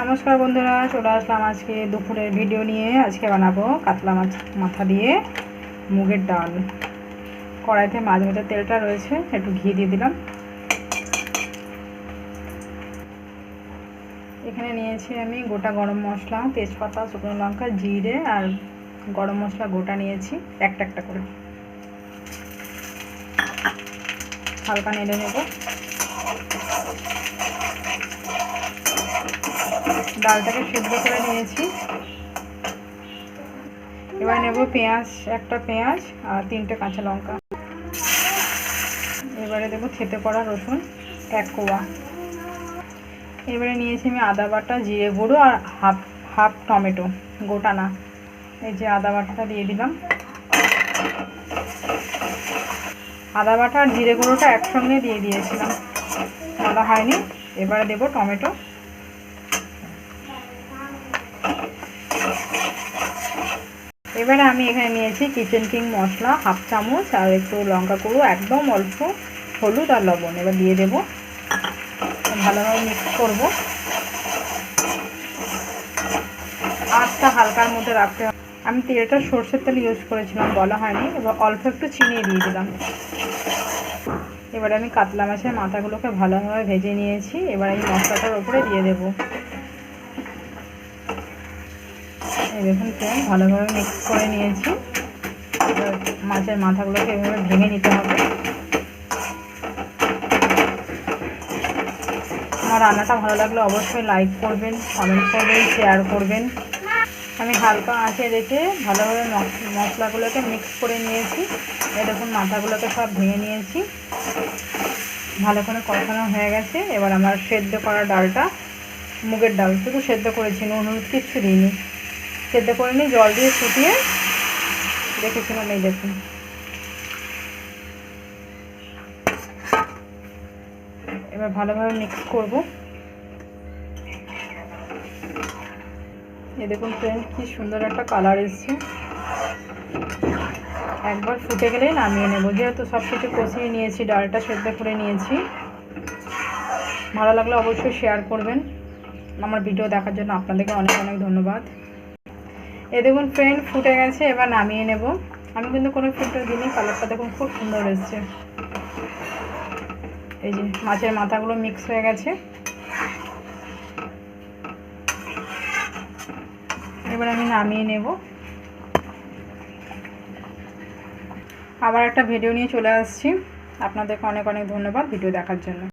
নমস্কার বন্ধুরা, চলে আসলাম আজকে দুপুরের ভিডিও নিয়ে। আজকে বানাবো কাতলা মাছ মাথা দিয়ে মুগের ডাল। কড়াইতে মাছ ভাজার তেলটা রয়েছে, একটু ঘি দিয়ে দিলাম। এখানে নিয়েছি আমি গোটা গরম মশলা, তেজপাতা, শুকনো লঙ্কা, জিরে আর গরম মশলা গোটা নিয়েছি, একটা একটা করে। হালকা নেড়ে নেব। ডালটাকে সিদ্ধ করে নিয়েছি। এবার নেব পেঁয়াজ, একটা পেঁয়াজ আর তিনটে কাঁচা লঙ্কা। এবারে দেবো খেতে করা রসুন, এক কোয়া। এবারে নিয়েছি আমি আদা বাটা, জিরে গুঁড়ো আর হাফ হাফ টমেটো গোটা না এই যে আদা বাটাটা দিয়ে দিলাম। আদা বাটা আর জিরে গুঁড়োটা একসঙ্গে দিয়ে দিয়েছিলাম। বলা হয়নি। এবারে দেবো টমেটো। এবারে আমি এখানে নিয়েছি কিচেন কিং মশলা হাফ চামচ, আর একটু লঙ্কা গুঁড়ো, একদম অল্প হলুদ আর লবণ। এবার দিয়ে দেবো। ভালোভাবে মিক্স করব। আঁচটা হালকার মধ্যে রাখতে হবে। আমি তেলটা সর্ষের তেল ইউজ করেছিলাম, বলা হয়নি। এবার অল্প একটু চিনি দিয়ে দিলাম। এবারে আমি কাতলা মাছের মাথাগুলোকে ভালোভাবে ভেজে নিয়েছি। এবার আমি মশলাটার ওপরে দিয়ে দেবো। এই দেখুন, তেল ভালোভাবে মিক্স করে নিয়েছি। এবার মাছের মাথাগুলোকে এভাবে ভেঙে নিতে হবে। আমার রান্নাটা ভালো লাগলে অবশ্যই লাইক করবেন কমেন্ট করবেন শেয়ার করবেন। আমি হালকা আঁচে রেখে ভালোভাবে মশলাগুলোকে মিক্স করে নিয়েছি। এরকম মাথাগুলোকে সব ভেঙে নিয়েছি। ভালো করে কষানো হয়ে গেছে। এবার আমার সেদ্ধ করা ডালটা, মুগের ডাল। শুধু সেদ্ধ করেছি, নুন, হলুদ, কিচ্ছু দিইনি। সেদ্ধ করে নিই জল দিয়ে ফুটিয়ে রেখেছিলাম এই দেখুন। এবার ভালোভাবে মিক্স করব। এই দেখুন ফ্রেন্ড কি সুন্দর একটা কালার এসছে। একবার ফুটে গেলেই নামিয়ে নেব। যেহেতু সব কিছু কষিয়ে নিয়েছি, ডালটা সেদ্ধ করে নিয়েছি। ভালো লাগলে অবশ্যই শেয়ার করবেন। আমার ভিডিও দেখার জন্য আপনাদেরকে অনেক অনেক ধন্যবাদ। এ দেখুন ফ্রেন্ড ফুটে গেছে, এবার নামিয়ে নেব। আমি কিন্তু কোনো ফিল্টার দিইনি কালারটা দেখুন খুব সুন্দর এসছে। এই যে মাছের মাথাগুলো মিক্স হয়ে গেছে। এবার আমি নামিয়ে নেব। আবার একটা ভিডিও নিয়ে চলে আসছি। আপনাদেরকে অনেক অনেক ধন্যবাদ ভিডিও দেখার জন্য।